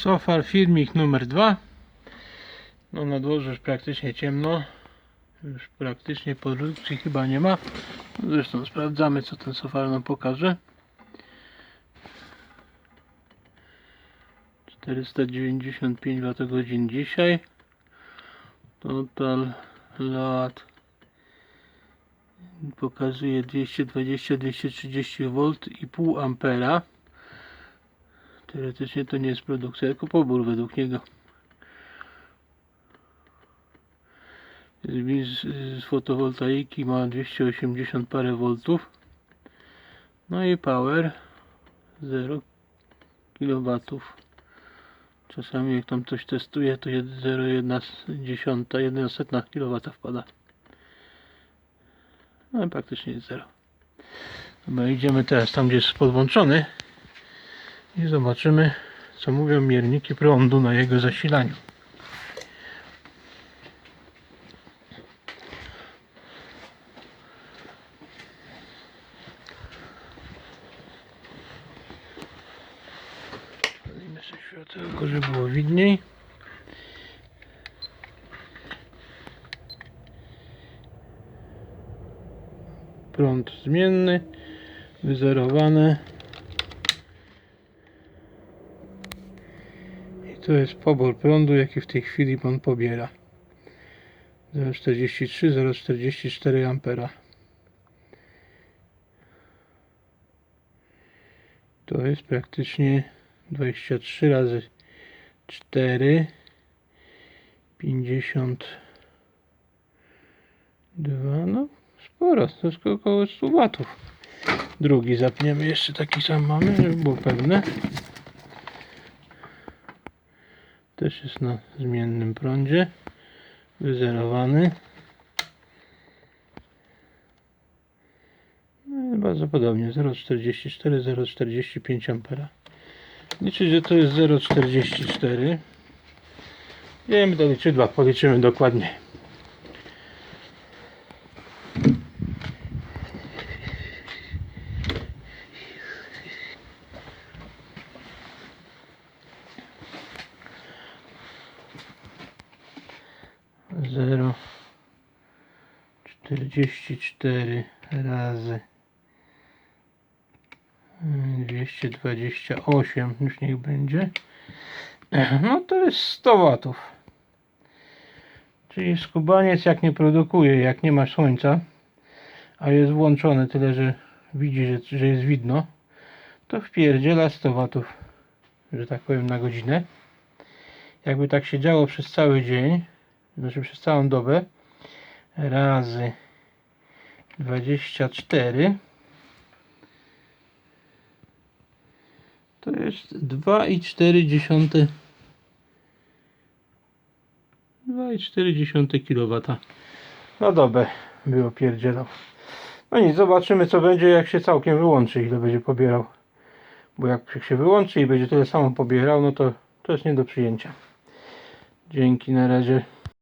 Sofar filmik numer dwa. No na dworze już praktycznie ciemno. Już praktycznie produkcji chyba nie ma. Zresztą sprawdzamy co ten sofar nam pokaże. 495 Wh dzisiaj. Total lat pokazuje 220-230 V i pół ampera. Teoretycznie to nie jest produkcja, tylko pobór według niego. Z, z, fotowoltaiki ma 280 parę voltów. No i power 0 kW. Czasami jak tam coś testuje, to 0,1 1 kW wpada. No praktycznie jest 0. Dobra, idziemy teraz tam, gdzie jest podłączony i zobaczymy, co mówią mierniki prądu na jego zasilaniu. Palimy sobie światełko, żeby było widniej. Prąd zmienny, wyzerowany. I to jest pobór prądu, jaki w tej chwili pan pobiera. 0,43, 0,44 ampera. To jest praktycznie 23 razy 4 52 no sporo, to jest około 100 watów drugi zapniemy jeszcze taki sam mamy żeby było pewne też jest na zmiennym prądzie. Wyzerowany. No bardzo podobnie. 0,44 0,45 ampera. Liczyć, że to jest 0,44 wiemy do liczydła, policzymy dokładnie zero. Czterdzieści cztery razy. Dwieście dwadzieścia osiem. Już niech będzie. No to jest 100 watów. Czyli skubaniec jak nie produkuje jak nie ma słońca a jest włączony tyle że widzi że, że jest widno to wpierdziela 100 watów że tak powiem na godzinę. Jakby tak się działo przez cały dzień znaczy przez całą dobę. Razy 24 to jest 2,4 2,4 kW na dobę było pierdzielał no nic, zobaczymy co będzie jak się całkiem wyłączy ile będzie pobierał. Bo jak się wyłączy i będzie tyle samo pobierał no to to jest nie do przyjęcia. Dzięki na razie